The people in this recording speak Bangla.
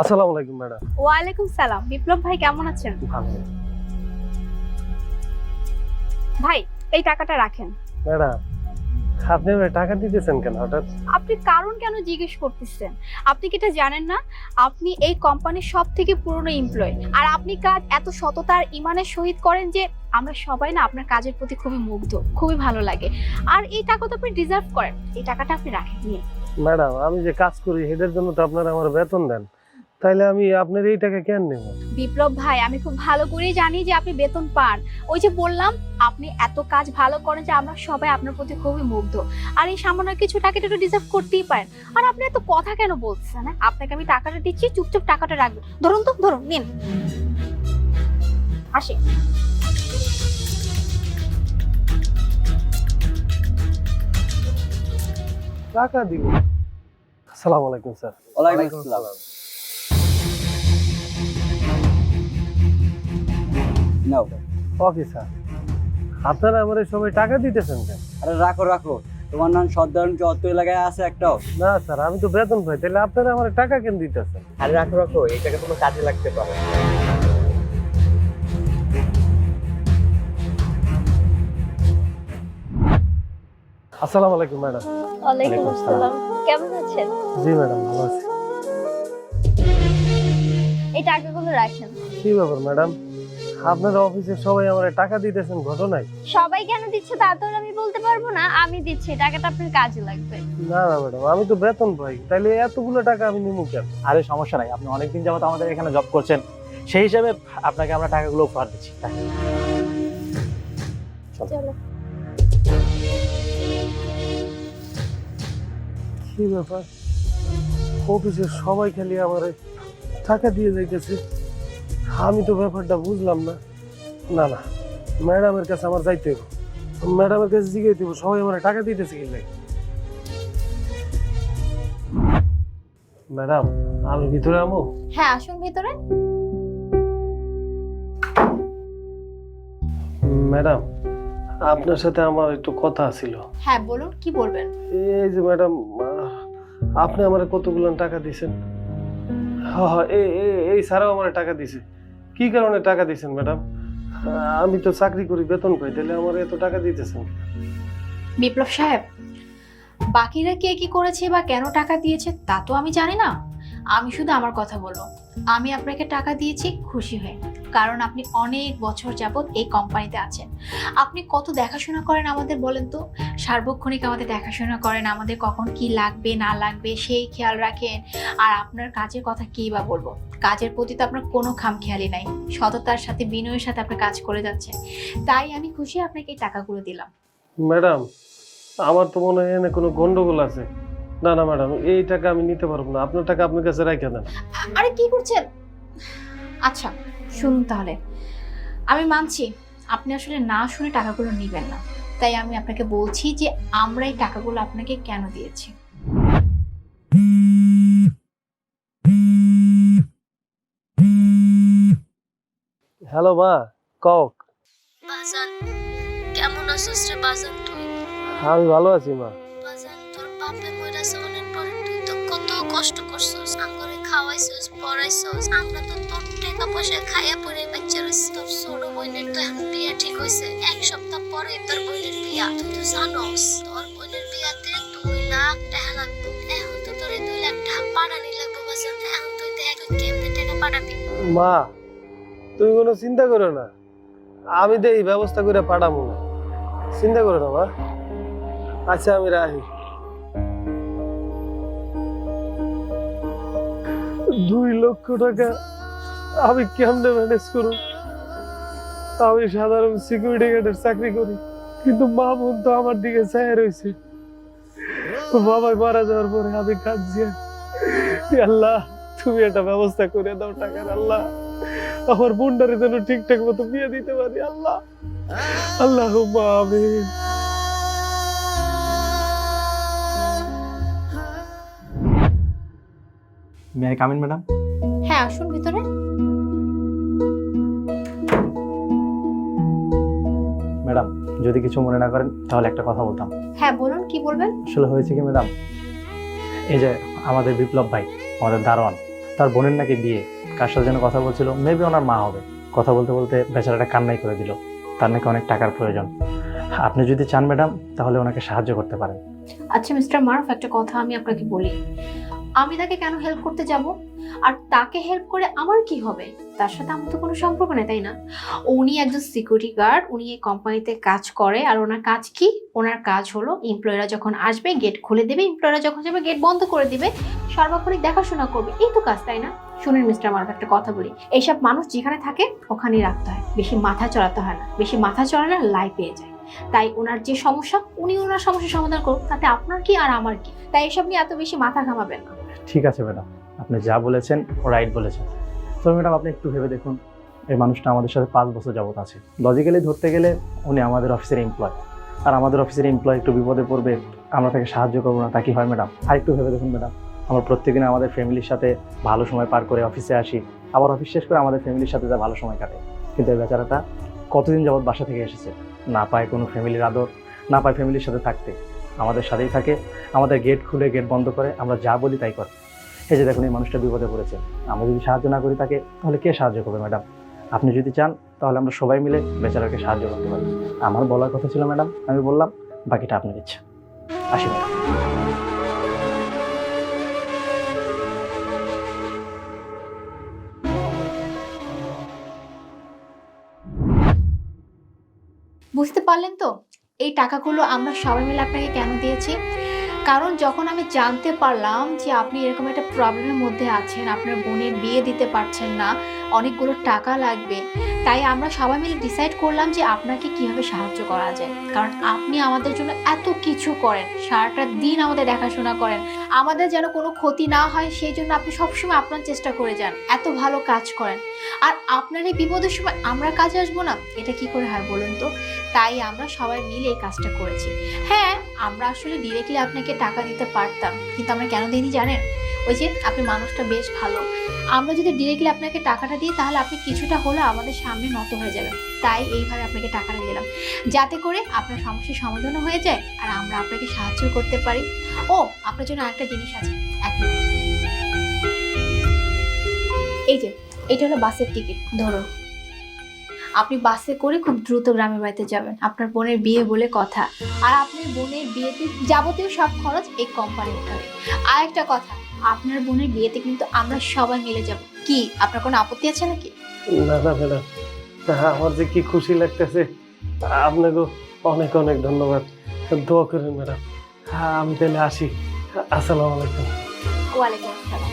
আসসালামু আলাইকুম ম্যাডাম। ওয়ালাইকুম সালাম। বিপ্লব ভাই কেমন আছেন? ভালো। ভাই এই টাকাটা রাখেন। ম্যাডাম আপনি আমায় টাকা দিতেছেন কেন হঠাৎ? আপনি কারণ কেন জিজ্ঞেস করতেছেন? আপনি কি এটা জানেন না? আপনি এই কোম্পানির সব থেকে পুরনো এমপ্লয় আর আপনি কাজ এত সততার ইমানের সহিত করেন যে আমরা সবাই না আপনার কাজের প্রতি খুবই মুগ্ধ খুবই ভালো লাগে। আর এই টাকা তো আপনি ডিজার্ভ করেন। এই টাকাটা আপনি রাখেন নিয়ে ম্যাডাম আমি যে কাজ করি এটার জন্য তো আপনারা আমার বেতন দেন। তাইলে আমি আপনার এই টাকা কেন নেব? বিপ্লব ভাই আমি খুব ভালো করেই জানি যে আপনি বেতন পান। ওই যে বললাম আপনি এত কাজ ভালো করেন যে আমরা সবাই আপনার প্রতি খুবই মুগ্ধ। আর এই সামান্য কিছু টাকা একটু ডিজার্ভ করতেই পারেন। আর আপনি এত কথা কেন বলছেন হ্যাঁ? আপনাকে আমি টাকাটা দিচ্ছি চুপচাপ টাকাটা রাখবেন। ধরুন তো ধরুন নিন। আসি। টাকা দিব। আসসালামু আলাইকুম স্যার। ওয়ালাইকুম আসসালাম। নাও। ওকে স্যার আপনারা আমার সবাই টাকা দিতেছেন কেন? আরে রাখো রাখো। তোমার নাম সর্দারন কি অত এলাকায় আছে একটাও। না স্যার আমি তো বেতন পাই তাহলে আপনারা আমার টাকা কেন দিতেছেন? আরে রাখো রাখো এই টাকা তোমার কাজে লাগতে পারে। আসসালামু আলাইকুম ম্যাডাম। ওয়ালাইকুম আসসালাম। কেমন আছেন? জি ম্যাডাম ভালো আছি। এই টাকাগুলো রাখেন। কি ব্যাপার ম্যাডাম? আপনার অফিসে সবাই আমার টাকা দিতেছেন ঘটনায়? সবাই কেন দিচ্ছে তা তো আর আমি বলতে পারব না আমি দিচ্ছি টাকাটা আপনার কাজে লাগবে। না না ম্যাডাম আমি তো বেতন পাই তাইলে এতগুলো টাকা আমি নিবো কেন? আরে সমস্যা নাই আপনি অনেকদিন যাবত আমাদের এখানে জব করছেন সেই হিসাবে আপনাকে আমরা টাকাগুলো উপহার দিচ্ছি চলো। কি ব্যাপার? অফিসের সবাই খালি আমার টাকা দিয়ে যাইতেছে। আমি তো ব্যাপারটা বুঝলাম না। না না ম্যাডামের কাছে আমার যাইতে হবে ম্যাডামের কাছে জিগাইতে হবে সবাই আমার টাকা দিতেছে কি লাগে। ম্যাডাম আমি ভিতরে আমো? হ্যাঁ আসুন ভিতরে। ম্যাডাম আপনার সাথে আমার একটু কথা ছিল। হ্যাঁ বলুন কি বলবেন? এই যে ম্যাডাম আপনি আমার কতগুলো টাকা দিছেন? হ্যাঁ হ্যাঁ এই এই- এই স্যারও আমার টাকা দিছে। কি কারণে টাকা দিয়েছেন, ম্যাডাম? আমি তো চাকরি করি বেতন পাই তাহলে আমার এত টাকা দিতেছেন বিপ্লব সাহেব, বাকিরা কে কি করেছে বা কেন টাকা দিয়েছে, তা তো আমি জানি না। আমি শুধু আমার কথা বলব আমি আপনাকে টাকা দিয়েছি, খুশি হয়ে। কারণ আপনি অনেক বছর যাবৎ এই কোম্পানিতে আছেন। আপনি কত দেখাশোনা করেন আমাদের বলেন তো? সার্বক্ষণিক আমাদের দেখাশোনা করেন আমাদের কখন কি লাগবে না লাগবে সেই খেয়াল রাখেন। আর আপনার কাজের কথা কী বা বলব? কাজের প্রতি তো আপনার কোনো খাম খামখেয়ালি নাই। সততার সাথে বিনয়ের সাথে আপনি কাজ করে যাচ্ছেন। তাই আমি খুশি আপনাকে এই টাকাগুলো দিলাম। ম্যাডাম আমার তো মনে হয় কোনো গন্ডগোল আছে। না না ম্যাডাম এই টাকা আমি নিতে পারব না। আপনার টাকা আপনার কাছে রেখে দেন। আরে কি করছেন? আচ্ছা শুনুন তাহলে। আমি মানছি আপনি আসলে না শুনে টাকাগুলো নেবেন না। তাই আমি আপনাকে বলছি যে আমরা এই টাকাগুলো আপনাকে কেন দিয়েছি? হ্যালো মা কক বাজান কেমন আছিস রে বাজান তুই? আমি ভালো আছি মা। বাজান তোর বাপে মইরাছে অনেক পরে তুই তো কত কষ্ট করছস আমগরে খাওয়াইছস পড়াইছস। আমরা তো তোর পয়সা খাইয়া পরে বাচ্চা রইছি তোর তো এখন বিয়া ঠিক হইছে। এক সপ্তাহ পরে তোর বিয়া। তুই তো তোর বিয়াতে দুই লাখ টাকা লাগবে। এখন তো তোর দুই লাখ টাকা লাগবে এখন তুই দেখ কেমনে টাকা মা, তুমি কোনো চিন্তা করো না। আমি তো এই ব্যবস্থা করে পাঠাবো না। চিন্তা করো না, মা। আচ্ছা আমি রাহি দুই লক্ষ টাকা আমি কেমনে ম্যানেজ করব? আমি সাধারণ সিকিউরিটি গার্ডের চাকরি করি, কিন্তু মা বোন তো আমার দিকে চায় রয়েছে। বাবাই মারা যাওয়ার পরে আমি কাঁদছি। আল্লাহ, তুমি একটা ব্যবস্থা করে দাও টাকার আল্লাহ। আমার বোনটারে যেন ঠিকঠাক মতো বিয়ে দিতে পারি, আল্লাহ। আল্লাহ আমিন। কামিন ম্যাডাম হ্যাঁ আসুন ভিতরে। ম্যাডাম যদি কিছু মনে না করেন তাহলে একটা কথা বলতাম। হ্যাঁ বলুন কি বলবেন? আসলে হয়েছে কি ম্যাডাম? এই যে আমাদের বিপ্লব ভাই আমাদের দারোয়ান তার বোনের নাকি বিয়ে। কার সাথে যেন কথা বলছিল মেবি ওনার মা হবে। কথা বলতে বলতে বেচারাটা কান্নাই করে দিল। তার নাকি অনেক টাকার প্রয়োজন। আপনি যদি চান ম্যাডাম তাহলে ওনাকে সাহায্য করতে পারেন। আচ্ছা মিস্টার মারুফ একটা কথা আমি আপনাকে বলি। আমি তাকে কেন হেল্প করতে যাব? আর তাকে হেল্প করে আমার কি হবে? তার সাথে আমার তো কোনো সম্পর্ক নেই, তাই না? উনি একজন সিকিউরিটি গার্ড উনি এই কোম্পানিতে কাজ করে। আর ওনার কাজ কি? ওনার কাজ হলো এমপ্লয়িরা যখন আসবে গেট খুলে দেবে। এমপ্লয়িরা যখন যাবে গেট বন্ধ করে দিবে। সর্বক্ষণিক দেখাশোনা করবে। এই তো কাজ, তাই না? শুনুন মিস্টার মারুফ একটা কথা বলি। এইসব মানুষ যেখানে থাকে, ওখানেই রাখতে হয়। বেশি মাথা চড়াতে হয় না। বেশি মাথা চড়ালে লাই পেয়ে যায়। তাই ওনার যে সমস্যা, উনি ওনার সমস্যার সমাধান করুন তাতে আপনার কি আর আমার কি? তাই এসব নিয়ে এত বেশি মাথা ঘামাবেন না। ঠিক আছে ম্যাডাম, আপনি যা বলেছেন রাইট বলেছেন। তবে ম্যাডাম, আপনি একটু ভেবে দেখুন, এই মানুষটা আমাদের সাথে পাঁচ বছর যাবত আছে। লজিক্যালি ধরতে গেলে উনি আমাদের অফিসের এমপ্লয় আর আমাদের অফিসের এমপ্লয় একটু বিপদে পড়বে, আমরা তাকে সাহায্য করব না, তা কি হয় ম্যাডাম? আর একটু ভেবে দেখুন ম্যাডাম, আমরা প্রত্যেকদিন আমাদের ফ্যামিলির সাথে ভালো সময় পার করে অফিসে আসি। আবার অফিস শেষ করে আমাদের ফ্যামিলির সাথে যা ভালো সময় কাটে। কিন্তু এই বেচারাটা কতদিন যাবৎ বাসা থেকে এসেছে? না পায় কোনো ফ্যামিলির আদর, না পায় ফ্যামিলির সাথে থাকতে। আমাদের সাথেই থাকে, আমাদের গেট খুলে গেট বন্ধ করে, আমরা যা বলি তাই করে। এই যে দেখুন, এই মানুষটা বিপদে পড়েছে। আমরা যদি সাহায্য না করি তাকে, তাহলে কে সাহায্য করবে ম্যাডাম আপনি যদি চান, তাহলে আমরা সবাই মিলে বেচারাকে সাহায্য করতে পারি। আমার বলার কথা ছিল ম্যাডাম আমি বললাম, বাকিটা আপনার ইচ্ছা। আসি বুঝতে পারলেন তো? এই টাকাগুলো আমরা সবাই মিলে আপনাকে কেন দিয়েছি? কারণ যখন আমি জানতে পারলাম যে আপনি এরকম একটা প্রবলেমের মধ্যে আছেন, আপনার বোনের বিয়ে দিতে পারছেন না অনেকগুলো টাকা লাগবে। তাই আমরা সবাই মিলে ডিসাইড করলাম যে আপনাকে কীভাবে সাহায্য করা যায়। কারণ আপনি আমাদের জন্য এত কিছু করেন, সারাটা দিন আমাদের দেখাশোনা করেন। আমাদের যেন কোনো ক্ষতি না হয়, সেই জন্য আপনি সবসময় আপনার চেষ্টা করে যান, এত ভালো কাজ করেন। আর আপনার এই বিপদের সময় আমরা কাজে আসব না? এটা কি করে হয় বলুন তো? তাই আমরা সবাই মিলে এই কাজটা করেছি। হ্যাঁ আমরা আসলে ডিরেক্টলি আপনাকে টাকা দিতে পারতাম, কিন্তু আমরা কেন দিইনি জানেন? ওই যে আপনি মানুষটা বেশ ভালো। আমরা যদি ডিরেক্টলি আপনাকে টাকাটা দিই, তাহলে আপনি কিছুটা হলে আমাদের সামনে নত হয়ে যাবেন। তাই এইভাবে আপনাকে টাকাটা দিলাম। যাতে করে আপনার সমস্যার সমাধানও হয়ে যায় আর আমরা আপনাকে সাহায্য করতে পারি। ও, আপনার জন্য আরেকটা জিনিস আছে। এক এই যে, এটা হলো বাসের টিকিট। ধরুন আপনি বাসে করে খুব দ্রুত গ্রামের বাড়িতে যাবেন। আপনার বোনের বিয়ে বলে কথা। আর আপনার বোনের বিয়েতে যাবতীয় সব খরচ এই কোম্পানি উঠাবে আর একটা কথা আপনার বোনের বিয়েতে কিন্তু আমরা সবাই মিলে যাব। কি আপনার কোনো আপত্তি আছে নাকি? না না ম্যাডাম আমার যে কি খুশি লাগতেছে আপনাকে অনেক অনেক ধন্যবাদ। দোয়া করেন ম্যাডাম। হ্যাঁ আমি তাহলে আসি। আসসালামু আলাইকুম। ওয়ালাইকুম আসসালাম।